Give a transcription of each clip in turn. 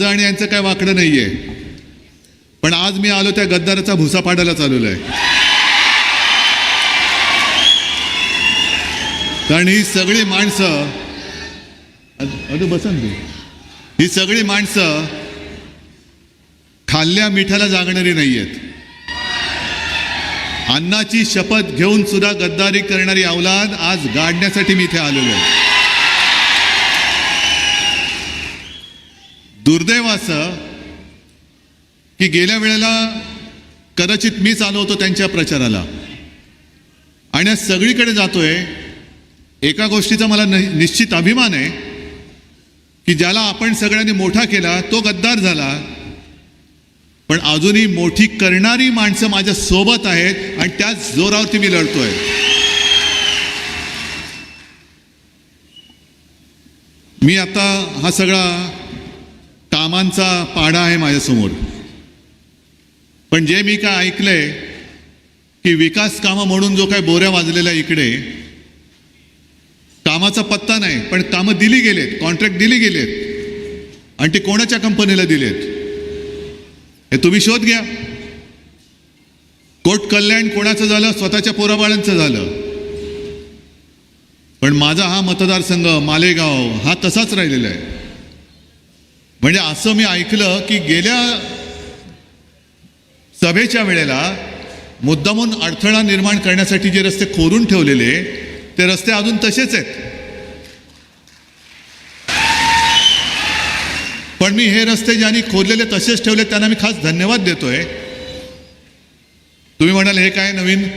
माझं आणि यांचं काय वाकडं नाही आहे पण आज मी आलो त्या गद्दाराचा भुसा पाडायला चालवलं आहे. कारण ही सगळी माणसं अ- अरे तू. ही सगळी माणसं खाल्ल्या मिठाला जागणारी नाही आहेत अन्नाची शपथ घेऊन सुद्धा गद्दारी करणारी अवलाद आज गाडण्यासाठी मी इथे आलेलो आहे. दुर्दैव असं की गेल्या वेळेला कदाचित मीच आलो होतो त्यांच्या प्रचाराला. आणि आज सगळीकडे जातोय एका गोष्टीचा मला निश्चित अभिमान आहे की ज्याला आपण सगळ्यांनी मोठा केला तो गद्दार झाला. पण अजूनही मोठी करणारी माणसं माझ्या सोबत आहेत आणि त्याच जोरावरती मी लढतोय. मी आता हा सगळा कामांचा पाडा आहे माझ्यासमोर. पण जे मी काय ऐकलंय की विकास कामं म्हणून जो काय बोऱ्या वाजलेल्या इकडे कामाचा पत्ता नाही पण कामं दिली गेलेत कॉन्ट्रॅक्ट दिली गेलेत आणि ते कोणाच्या कंपनीला दिलेत? हे तुम्ही शोध घ्या. कोट कल्याण कोणाचं झालं? स्वतःच्या पोराबाळांचं झालं. पण माझा हा मतदारसंघ मालेगाव हा तसाच राहिलेला आहे. म्हणजे असं मी ऐकलं की गेल्या सभेच्या वेळेला मुद्दामून अडथळा निर्माण करण्यासाठी जे रस्ते खोदून ठेवलेले ते रस्ते अजून तसेच आहेत. पण मी हे रस्ते ज्यांनी खोदलेले तसेच ठेवले त्यांना मी खास धन्यवाद देतोय. तुम्ही म्हणाल हे काय नवीन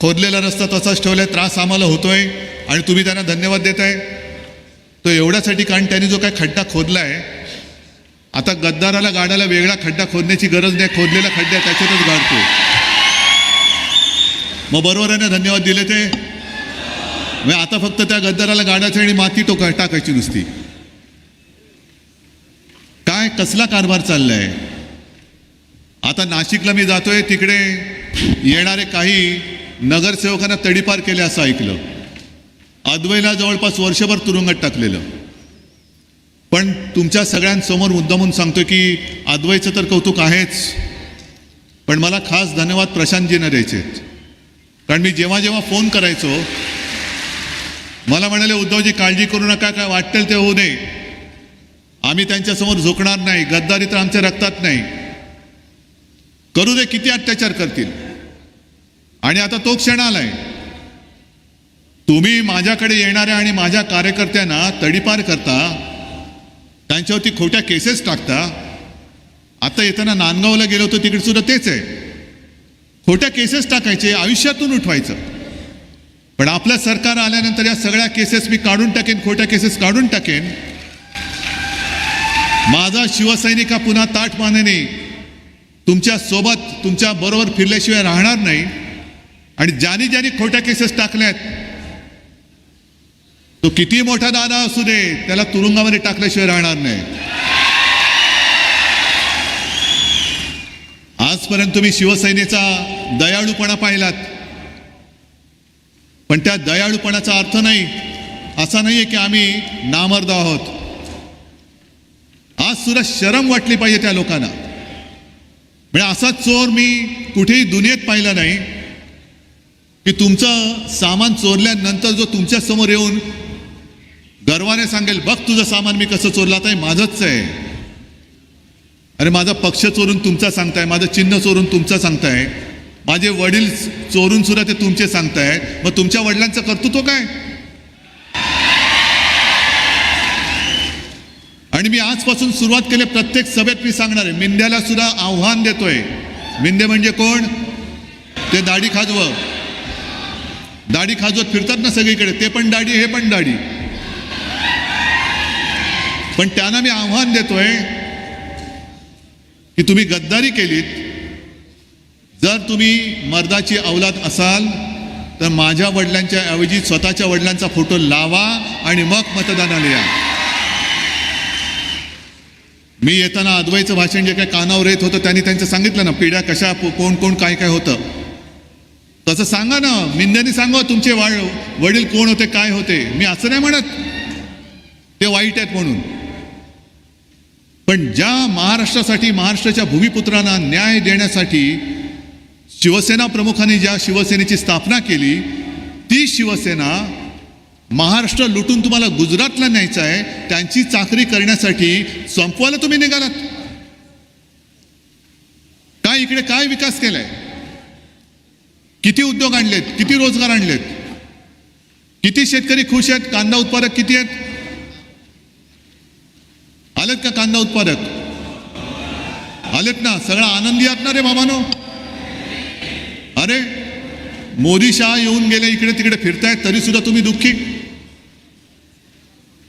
खोदलेला रस्ता तसाच ठेवलाय त्रास आम्हाला होतोय आणि तुम्ही त्यांना धन्यवाद देताय? तो एवढ्यासाठी कारण त्यांनी जो काय खड्डा खोदलाय आता गद्दाराला गाड्याला वेगळा खड्डा खोदण्याची गरज नाही खोदलेला खड्डा त्याच्यातच गाडतो मग बरोबर आहे ना धन्यवाद दिले ते? मग आता फक्त त्या गद्दाराला गाड्याची आणि माती तो टाकायची नुसती. काय कसला कारभार चाललाय? आता नाशिकला मी जातोय तिकडे येणारे काही नगरसेवकांना तडीपार केले असं ऐकलं. अद्वैला जवळपास वर्षभर तुरुंगात टाकलेलं. पण तुमच्या सगळ्यांसमोर मुद्दामून सांगतोय की अद्वैचं तर कौतुक आहेच. पण मला खास धन्यवाद प्रशांतजींना द्यायचे कारण मी जेव्हा जेव्हा फोन करायचो मला म्हणाले उद्धवजी काळजी करू नका काय वाटेल ते होऊ नये आम्ही त्यांच्यासमोर झोकणार नाही गद्दारी तर आमच्या रक्तात नाही. करू दे किती अत्याचार करतील. आणि आता तो क्षण आलाय. तुम्ही माझ्याकडे येणाऱ्या आणि माझ्या कार्यकर्त्यांना तडीपार करता त्यांच्यावरती खोट्या केसेस टाकता. आता येताना नांदगावला गेलो होतो तिकडे सुद्धा तेच आहे. खोट्या केसेस टाकायचे आयुष्यातून उठवायचं. पण आपलं सरकार आल्यानंतर या सगळ्या केसेस मी काढून टाकेन खोट्या केसेस काढून टाकेन. माझा शिवसैनिक हा पुन्हा ताठ मानेने तुमच्यासोबत तुमच्या बरोबर फिरल्याशिवाय राहणार नाही. आणि ज्याने ज्याने खोट्या केसेस टाकल्यात तो किती मोठा दादा असू दे त्याला तुरुंगामध्ये टाकल्याशिवाय राहणार नाही. आजपर्यंत तुम्ही शिवसेनेचा दयाळूपणा पाहिलात. पण त्या दयाळूपणाचा अर्थ नाही असा नाहीये की आम्ही नामर्द आहोत. आज सुद्धा शरम वाटली पाहिजे त्या लोकांना. म्हणजे असा चोर मी कुठेही दुनियेत पाहिला नाही की तुमचं सामान चोरल्यानंतर जो तुमच्यासमोर येऊन गर्वाने सांगेल बघ तुझं सामान मी कसं चोरलं. आता माझंच आहे. अरे माझा पक्ष चोरून तुमचा सांगताय माझं चिन्ह चोरून तुमचं सांगताय. माझे वडील चोरून सुद्धा ते तुमचे सांगताय. मग तुमच्या वडिलांचं कर्तृत्व काय? आणि मी आजपासून सुरुवात केली प्रत्येक सभेत मी सांगणार आहे मिंद्याला सुद्धा आव्हान देतोय. मिंदे म्हणजे कोण? ते दाढी खाजवं. दाढी खाजवत फिरतात ना सगळीकडे ते पण दाढी हे पण दाढी. पण त्यांना मी आव्हान देतोय की तुम्ही गद्दारी केलीत. जर तुम्ही मर्दाची अवलाद असाल तर माझ्या वडिलांच्या ऐवजी स्वतःच्या वडिलांचा फोटो लावा आणि मग मतदानाला या. मी येताना अद्वैचं भाषण जे काय कानावर येत होतं त्यांनी त्यांचं सांगितलं ना पिढ्या कशा कोण कोण काय काय होतं. तसं सांगा ना मिंद्याने सांगा तुमचे वा वडील कोण होते काय होते. मी असं नाही म्हणत. ते वाईट आहेत म्हणून. पण ज्या महाराष्ट्रासाठी महाराष्ट्राच्या भूमिपुत्रांना न्याय देण्यासाठी शिवसेना प्रमुखांनी ज्या शिवसेनेची स्थापना केली ती शिवसेना महाराष्ट्र लुटून तुम्हाला गुजरातला न्यायचं आहे त्यांची चाकरी करण्यासाठी संपवायला तुम्ही निघालात. काय इकडे काय विकास केलाय? किती उद्योग आणलेत? किती रोजगार आणलेत? किती शेतकरी खुश आहेत? कांदा उत्पादक किती आहेत? आलेत का कांदा उत्पादक? आलेत ना सगळा आनंदी आहात ना रे बाबानो. अरे मोदी शाह येऊन गेले इकडे तिकडे फिरतायत तरी सुद्धा तुम्ही दुःखी.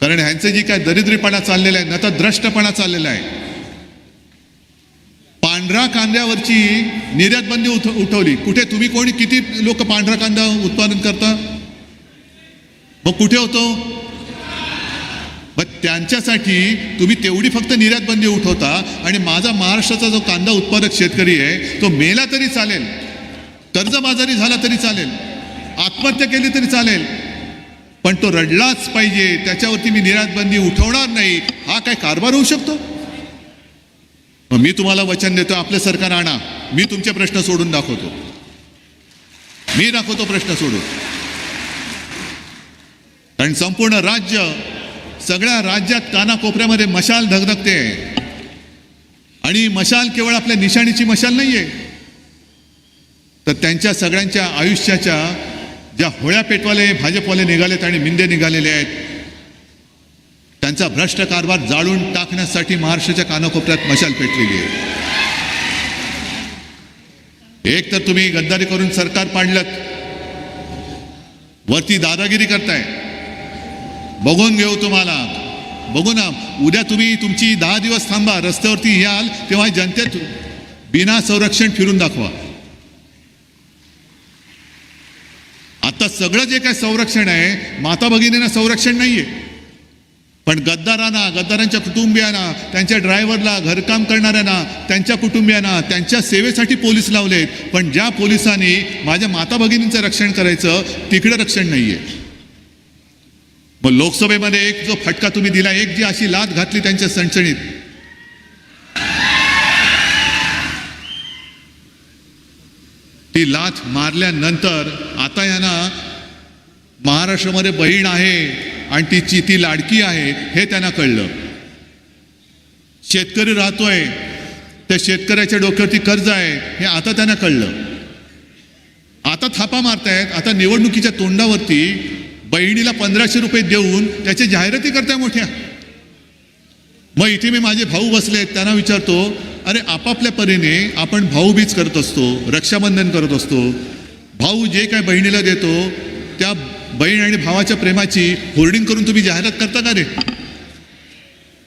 कारण ह्यांचं जी काय दरिद्रीपणा चाललेला आहे न तर द्रष्टपणा चाललेला आहे. पांढरा कांद्यावरची निर्यात बंदी उठ उठवली. कुठे तुम्ही कोणी किती लोक पांढरा कांदा उत्पादन करता? मग कुठे होतो? मग त्यांच्यासाठी तुम्ही तेवढी फक्त निर्यात बंदी उठवता आणि माझा महाराष्ट्राचा जो कांदा उत्पादक शेतकरी आहे तो मेला तरी चालेल. कर्जबाजारी झाला तरी चालेल. आत्महत्या केली तरी चालेल. पण तो रडलाच पाहिजे. त्याच्यावरती मी निर्यात बंदी उठवणार नाही. हा काय कारभार होऊ शकतो? मग मी तुम्हाला वचन देतो आपलं सरकार आणा. मी तुमचे प्रश्न सोडून दाखवतो. मी दाखवतो प्रश्न सोडून. कारण संपूर्ण राज्य सगळ्या राज्यात कानाकोपऱ्यामध्ये मशाल धगधगते. आणि मशाल केवळ आपल्या निशाणीची मशाल नाहीये. तर त्यांच्या सगळ्यांच्या आयुष्याच्या ज्या होळ्या पेटवाले भाजपवाले निघालेत आणि मिंदे निघालेले आहेत त्यांचा भ्रष्ट कारभार जाळून टाकण्यासाठी महाराष्ट्राच्या कानाकोपऱ्यात मशाल पेटलेली आहे. एक तर तुम्ही गद्दारी करून सरकार पाडलं वरती दादागिरी करताय. बघून घेऊ तुम्हाला. बघू ना उद्या तुम्ही तुमची दहा दिवस थांबा रस्त्यावरती याल तेव्हा जनतेत बिना संरक्षण फिरून दाखवा. आता सगळं जे काय संरक्षण आहे माता भगिनींना संरक्षण नाहीये. पण गद्दारांना गद्दारांच्या कुटुंबियांना त्यांच्या ड्रायव्हरला घरकाम करणाऱ्यांना त्यांच्या कुटुंबियांना त्यांच्या सेवेसाठी पोलीस लावलेत. पण ज्या पोलिसांनी माझ्या माता भगिनींचं रक्षण करायचं तिकडे रक्षण नाहीये. मग लोकसभेमध्ये एक जो फटका तुम्ही दिला एक जी अशी लात घातली त्यांच्या सणसणीत. ती लाथ मारल्यानंतर आता यांना महाराष्ट्रामध्ये बहीण आहे आणि तिची ती लाडकी आहे हे त्यांना कळलं. शेतकरी राहतोय त्या शेतकऱ्याच्या डोक्यावरती कर्ज आहे हे आता त्यांना कळलं. आता थापा मारतायत आता निवडणुकीच्या तोंडावरती बहिणीला पंधराशे रुपये देऊन त्याच्या जाहिराती करताय मोठ्या. मग इथे मी माझे भाऊ बसले आहेत त्यांना विचारतो अरे आपापल्या परीने आपण भाऊबीज करत असतो रक्षाबंधन करत असतो. भाऊ जे काय बहिणीला देतो त्या बहीण आणि भावाच्या प्रेमाची होर्डिंग करून तुम्ही जाहिरात करता का रे?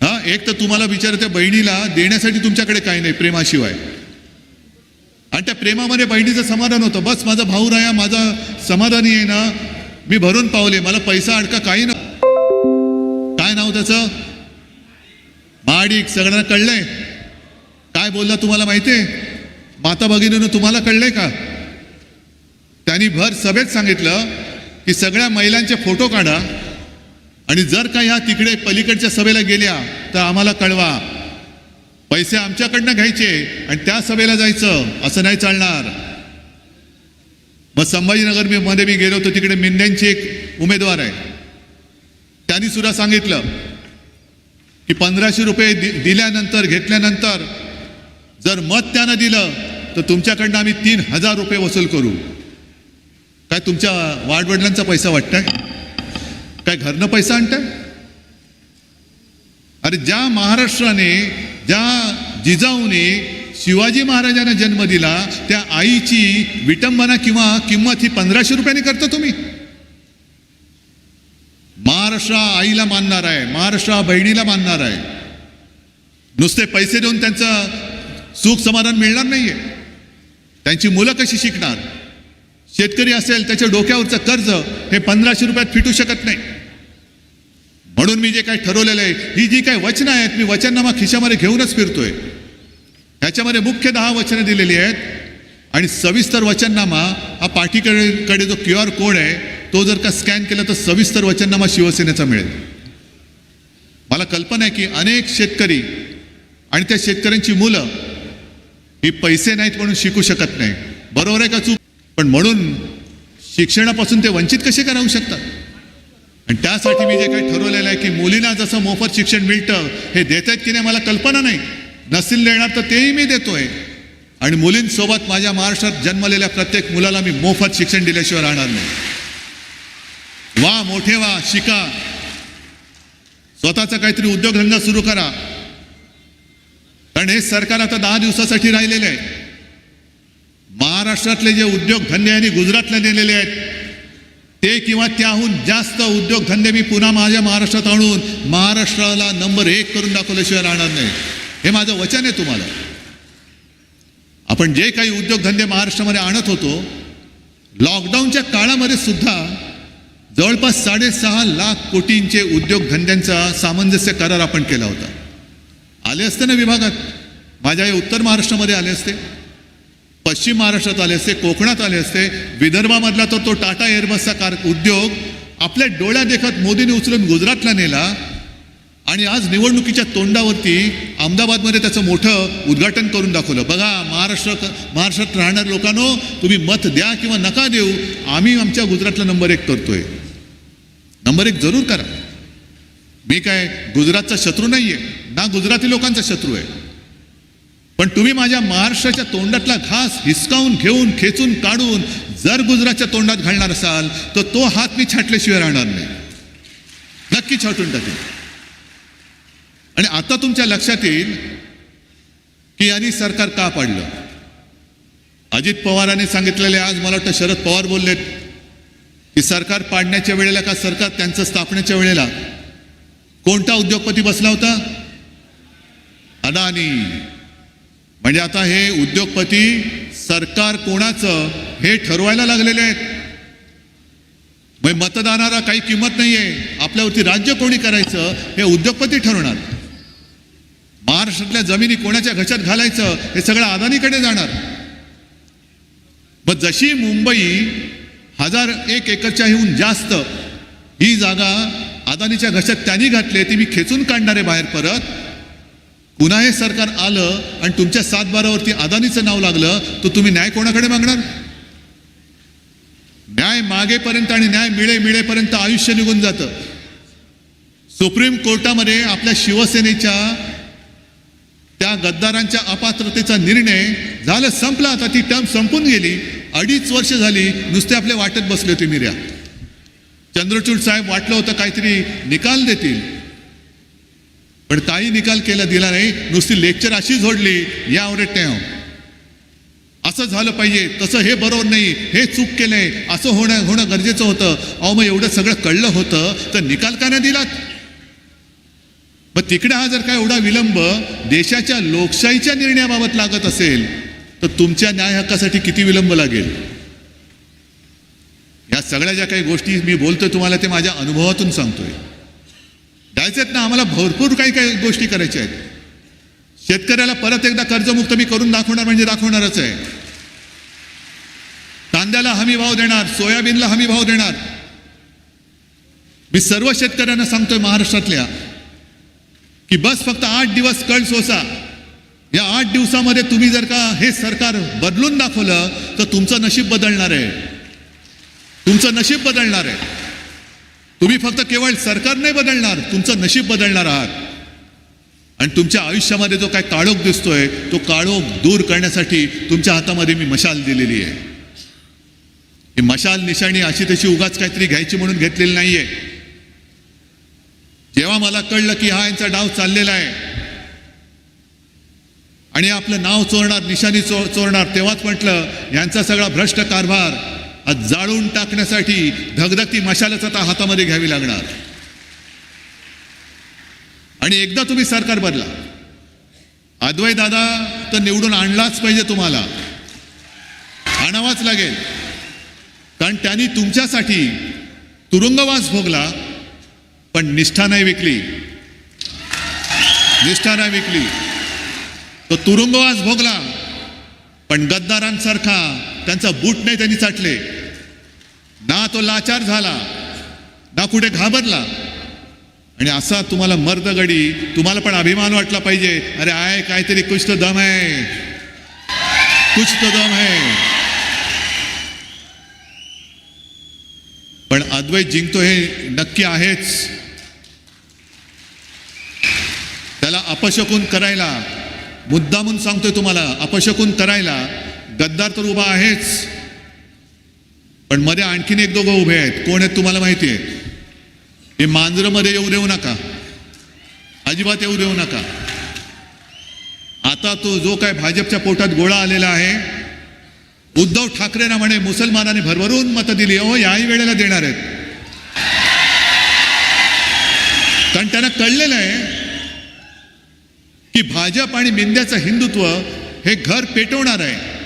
हा एक तर तुम्हाला विचार त्या बहिणीला देण्यासाठी तुमच्याकडे काही नाही प्रेमाशिवाय. आणि त्या प्रेमामध्ये बहिणीचं समाधान होतं. बस माझा भाऊ राया माझा समाधानी आहे ना मी भरून पावले मला पैसा अडका काही ना काय नाव त्याचं? महाडिक सगळ्यांना कळलंय. काय बोलला तुम्हाला माहितीये? माता भगिनीनं तुम्हाला कळलंय का? त्यांनी भर सभेत सांगितलं की सगळ्या महिलांचे फोटो काढा आणि जर का ह्या तिकडे पलीकडच्या सभेला गेल्या तर आम्हाला कळवा. पैसे आमच्याकडनं घ्यायचे आणि त्या सभेला जायचं असं नाही चालणार. मग संभाजीनगर मी मध्ये मी गेलो होतो तिकडे मेंढ्यांची एक उमेदवार आहे. त्यांनी सुद्धा सांगितलं की पंधराशे रुपये दि दिल्यानंतर घेतल्यानंतर जर मत त्यानं दिलं तर तुमच्याकडनं आम्ही तीन हजार रुपये वसूल करू. काय तुमच्या वाडवडिलांचा पैसा वाटताय? काय घरनं पैसा आणताय? अरे ज्या महाराष्ट्राने ज्या जिजाऊने शिवाजी महाराजांना जन्म दिला त्या आईची विटंबना किंवा किंमत ही पंधराशे रुपयाने करता तुम्ही. महाराष्ट्र आईला मानणार आहे महाराष्ट्र बहिणीला मानणार आहे. नुसते पैसे देऊन त्यांचं सुख समाधान मिळणार नाहीये. त्यांची मुलं कशी शिकणार? शेतकरी असेल त्याच्या डोक्यावरचं कर्ज हे पंधराशे रुपयात फिटू शकत नाही. म्हणून मी जे काही ठरवलेलं आहे ही जी काही वचनं आहेत मी वचनामा खिशामध्ये घेऊनच फिरतोय. ह्याच्यामध्ये मुख्य दहा वचनं दिलेली आहेत. आणि सविस्तर वचननामा हा पाठीकडे कडे जो क्यू आर कोड आहे तो जर का स्कॅन केला तर सविस्तर वचननामा शिवसेनेचा मिळेल. मला कल्पना आहे की अनेक शेतकरी आणि त्या शेतकऱ्यांची मुलं ही पैसे नाहीत म्हणून शिकू शकत नाही. बरोबर आहे का चूक? पण म्हणून शिक्षणापासून ते वंचित कसे करावू शकतात? आणि त्यासाठी मी जे काही ठरवलेलं आहे की मुलींना जसं मोफत शिक्षण मिळतं हे देत आहेत की नाही मला कल्पना नाही. नसतील देणार तर तेही मी देतोय. आणि मुलींसोबत माझ्या महाराष्ट्रात जन्मलेल्या प्रत्येक मुलाला मी मोफत शिक्षण दिल्याशिवाय राहणार नाही. वा मोठे वा शिका. स्वतःचा काहीतरी उद्योगधंदा सुरू करा. कारण हे सरकार आता दहा दिवसासाठी राहिलेले आहे. महाराष्ट्रातले जे उद्योगधंदे आणि गुजरातला नेलेले आहेत ते किंवा त्याहून जास्त उद्योगधंदे मी पुन्हा माझ्या महाराष्ट्रात आणून महाराष्ट्राला नंबर एक करून दाखवल्याशिवाय राहणार नाही. हे माझं वचन आहे तुम्हाला. आपण जे काही उद्योगधंदे महाराष्ट्रामध्ये आणत होतो लॉकडाऊनच्या काळामध्ये सुद्धा जवळपास साडेसहा लाख कोटींचे उद्योगधंद्यांचा सामंजस्य करार आपण केला होता. आले असते ना विभागात? माझ्या या उत्तर महाराष्ट्रामध्ये आले असते पश्चिम महाराष्ट्रात आले असते कोकणात आले असते विदर्भामधला तर तो टाटा एअरबसचा कार उद्योग आपल्या डोळ्या देखत मोदीने उचलून गुजरातला नेला आणि आज निवडणुकीच्या तोंडावरती अहमदाबादमध्ये त्याचं मोठं उद्घाटन करून दाखवलं. बघा महाराष्ट्र महाराष्ट्रात राहणाऱ्या लोकांनो तुम्ही मत द्या किंवा नका देऊ आम्ही आमच्या गुजरातला नंबर एक करतोय. नंबर एक जरूर करा. मी काय गुजरातचा शत्रू नाहीये ना गुजराती लोकांचा शत्रू आहे. पण तुम्ही माझ्या महाराष्ट्राच्या तोंडातला घास हिसकावून घेऊन खेचून काढून जर गुजरातच्या तोंडात घालणार असाल तर तो हात मी छाटल्याशिवाय राहणार नाही. नक्की छाटून टाकेल आणि आता तुमच्या लक्षात येईल की यांनी सरकार का पाडलं? अजित पवारांनी सांगितलेले आज मला वाटतं शरद पवार बोललेत की सरकार पाडण्याच्या वेळेला का सरकार त्यांचं स्थापनेच्या वेळेला? कोणता उद्योगपती बसला होता? अदानी म्हणजे आता हे उद्योगपती सरकार कोणाचं हे ठरवायला लागलेले आहेत. म्हणजे मतदानाला काही किंमत नाहीये. आपल्यावरती राज्य कोणी करायचं हे उद्योगपती ठरवणार. महाराष्ट्रातल्या जमिनी कोणाच्या घशात घालायचं हे सगळं अदानीकडे जाणार. मग जशी मुंबई हजार एक एकरच्याहून जास्त ही जागा अदानीच्या घशात त्यांनी घातली ती मी खेचून काढणार आहे बाहेर परत. पुन्हा हे सरकार आलं आणि तुमच्या सातबारावरती अदानीचं नाव लागलं तर तुम्ही न्याय कोणाकडे मागणार? न्याय मागेपर्यंत आणि न्याय मिळे मिळेपर्यंत आयुष्य निघून जातं. सुप्रीम कोर्टामध्ये आपल्या शिवसेनेच्या गद्दारांच्या अपात्रतेचा निर्णय झालं संपला. आता ती टर्म संपून गेली. अडीच वर्ष झाली. नुसते आपले वाटत बसले होते मिर्या चंद्रचूड साहेब वाटलं होतं काहीतरी निकाल देतील. पण काही निकाल केला दिला नाही. नुसती लेक्चर अशी जोडली या टेव हो. असं झालं पाहिजे. तसं हे बरोबर नाही. हे चूक केलंय. असं होणं होणं गरजेचं होतं. अहो मग एवढं सगळं कळलं होतं तर निकाल का नाही दिलात. मग तिकडे हा जर काय एवढा विलंब देशाच्या लोकशाहीच्या निर्णयाबाबत लागत असेल तर तुमच्या न्याय हक्कासाठी किती विलंब लागेल? या सगळ्या ज्या काही गोष्टी मी बोलतोय तुम्हाला ते माझ्या अनुभवातून सांगतोय. द्यायचेत ना आम्हाला भरपूर काही काही गोष्टी करायच्या आहेत. शेतकऱ्याला परत एकदा कर्जमुक्त मी करून दाखवणार म्हणजे दाखवणारच आहे. कांद्याला हमी भाव देणार सोयाबीनला हमी भाव देणार. मी सर्व शेतकऱ्यांना सांगतोय महाराष्ट्रातल्या की बस फक्त आठ दिवस कळ सोसा. या आठ दिवसामध्ये तुम्ही जर का हे सरकार बदलून दाखवलं तर तुमचं नशीब बदलणार आहे. तुमचं नशीब बदलणार आहे. तुम्ही फक्त केवळ सरकार नाही बदलणार तुमचं नशीब बदलणार आहात. आणि तुमच्या आयुष्यामध्ये जो काय काळोख दिसतोय तो काळोख दूर करण्यासाठी तुमच्या हातामध्ये मी मशाल दिलेली आहे. ही मशाल निशाणी अशी तशी उगाच काहीतरी घ्यायची म्हणून घेतलेली नाहीये. जेव्हा मला कळलं की हा यांचा डाव चाललेला आहे आणि आपलं नाव चोरणार निशाणी चो चोरणार तेव्हाच म्हटलं यांचा सगळा भ्रष्ट कारभार आज जाळून टाकण्यासाठी धगधगती मशालच आता हातामध्ये घ्यावी लागणार. आणि एकदा तुम्ही सरकार बदला. अद्वै दादा तर निवडून आणलाच पाहिजे तुम्हाला. आणावाच लागेल. कारण त्यांनी तुमच्यासाठी तुरुंगवास भोगला पण निष्ठा नाही विकली. निष्ठा नाही विकली. तो तुरुंगवास भोगला. पण गद्दारांसारखा त्यांचा बूट नाही त्यांनी चाटले. ना तो लाचार झाला ना कुठे घाबरला. आणि असा तुम्हाला मर्दगडी तुम्हाला पण अभिमान वाटला पाहिजे. अरे आय काहीतरी कुछ तो दम आहे. कुछ तो दम आहे. पण अद्वैत जिंकतो हे नक्की आहेच त्याला अपशकून करायला. मुद्दामून सांगतोय तुम्हाला अपशकून करायला. गद्दार तर उभा आहेच. पण मध्ये आणखीन एक दोघं उभे आहेत. कोण आहेत तुम्हाला माहिती आहे? हे मांजरमध्ये येऊ देऊ नका. अजिबात येऊ देऊ नका. आता तो जो काय भाजपच्या पोटात गोळा आलेला आहे उद्धव ठाकरेंना म्हणे मुसलमानांनी भरभरून मतं दिली. हो याही वेळेला देणार आहेत. कारण त्यांना कळलेलं आहे की भाजप आणि मिंद्याचं हिंदुत्व हे घर पेटवणार आहे.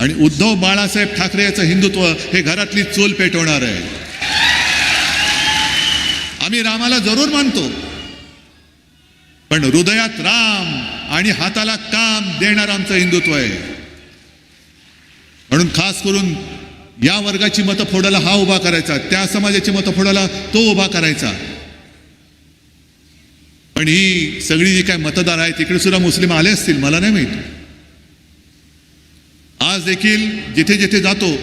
आणि उद्धव बाळासाहेब ठाकरे याचं हिंदुत्व हे घरातली चूल पेटवणार आहे. आम्ही रामाला जरूर मानतो. पण हृदयात राम आणि हाताला काम देणार आमचं हिंदुत्व आहे. म्हणून खास करून या वर्गाची मतं फोडायला हा उभा करायचा त्या समाजाची मतं फोडायला तो उभा करायचा. पण ही सगळी जी काय मतदार आहेत तिकडे सुद्धा मुस्लिम आले असतील, मला नाही माहिती. आज देखील जिथे जिथे जातो,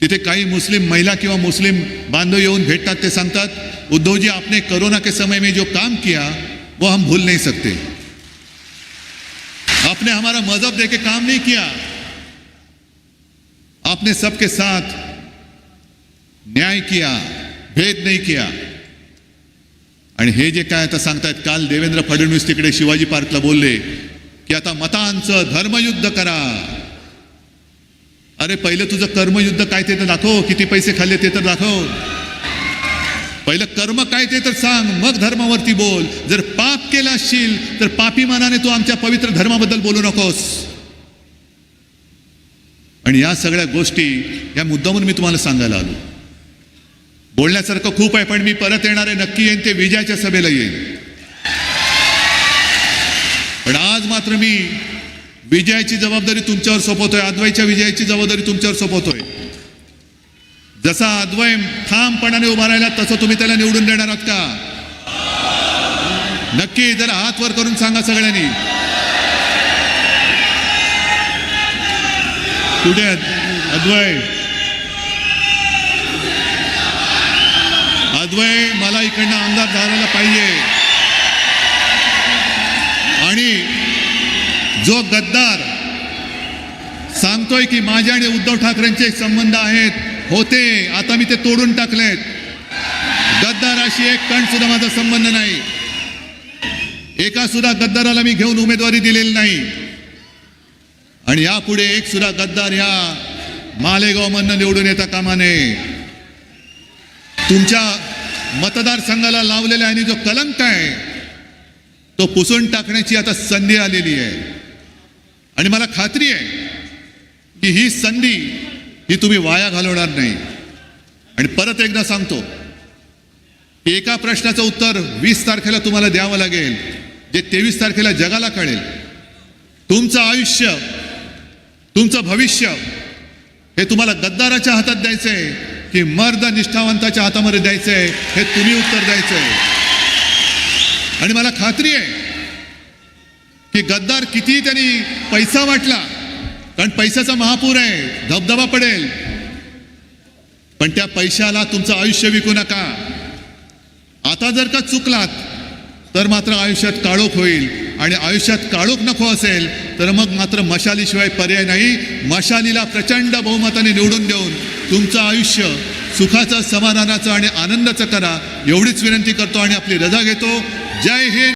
तिथे काही मुस्लिम महिला किंवा मुस्लिम बांधव येऊन भेटतात, ते सांगतात उद्धव जी आपने कोरोना के समय में जो काम किया, वो हम भूल नहीं सकते. आपने हमारा मज़हब देके काम नहीं किया। आपने सबके साथ न्याय किया, भेद नहीं किया। आणि हे जे काय आता सांगतायत काल देवेंद्र फडणवीस तिकडे शिवाजी पार्कला बोलले की आता मतांचं धर्मयुद्ध करा. अरे पहिलं तुझं कर्मयुद्ध काय ते तर दाखव किती पैसे खाल्ले ते तर दाखव. पहिलं कर्म काय ते तर सांग मग धर्मावरती बोल. जर पाप केला असशील तर पापी मानाने तू आमच्या पवित्र धर्माबद्दल बोलू नकोस. आणि या सगळ्या गोष्टी या मुद्द्यावर मी तुम्हाला सांगायला आलो. बोलण्यासारखं खूप आहे पण मी परत येणार आहे. नक्की येईन ते विजयाच्या सभेला येईन. पण आज मात्र मी विजयाची जबाबदारी तुमच्यावर सोपवतोय. अद्वैच्या विजयाची जबाबदारी तुमच्यावर सोपवतोय. जसा अद्वय ठामपणाने उभा राहिला तसं तुम्ही त्याला निवडून देणार आहात का? नक्की जरा हात वर करून सांगा सगळ्यांनी. कुठे अद्वय अद्वय मला इकडनं आमदार झालेला पाहिजे. आणि जो गद्दार सांगतोय की माझ्या आणि उद्धव ठाकरेंचे संबंध आहेत होते आता मी ते तोडून टाकलेत. गद्दाराशी एक कण सुद्धा माझा संबंध नाही. एका सुद्धा गद्दाराला मी घेऊन उमेदवारी दिलेली नाही. आणि यापुढे एक सुद्धा गद्दार ह्या मालेगाव मधनं निवडून येता कामा नये तुमच्या मतदारसंघाला लावलेला आणि जो कलंक आहे तो पुसून टाकण्याची आता संधी आलेली आहे. आणि मला खात्री आहे की ही संधी ही तुम्ही वाया घालवणार नाही. आणि परत एकदा सांगतो की एका प्रश्नाचं उत्तर वीस तारखेला तुम्हाला द्यावं लागेल जे तेवीस तारखेला जगाला कळेल. तुमचं आयुष्य तुमचं भविष्य हे तुम्हाला गद्दाराच्या हातात द्यायचं आहे. की मर्द निष्ठावंताच्या हातामध्ये द्यायचंय हे तुम्ही उत्तर द्यायचंय. आणि मला खात्री आहे की गद्दार किती त्यांनी पैसा वाटला कारण पैशाचा महापूर आहे धबधबा पडेल. पण त्या पैशाला तुमचं आयुष्य विकू नका. आता जर का चुकलात तर मात्र आयुष्यात काळोख होईल. आणि आयुष्यात काळोख नको असेल तर मग मात्र मशालीशिवाय पर्याय नाही. मशालीला प्रचंड बहुमताने निवडून देऊन तुमचं आयुष्य सुखाचं समाधानाचं आणि आनंदाचं करा. एवढीच विनंती करतो आणि आपली रजा घेतो. जय हिंद.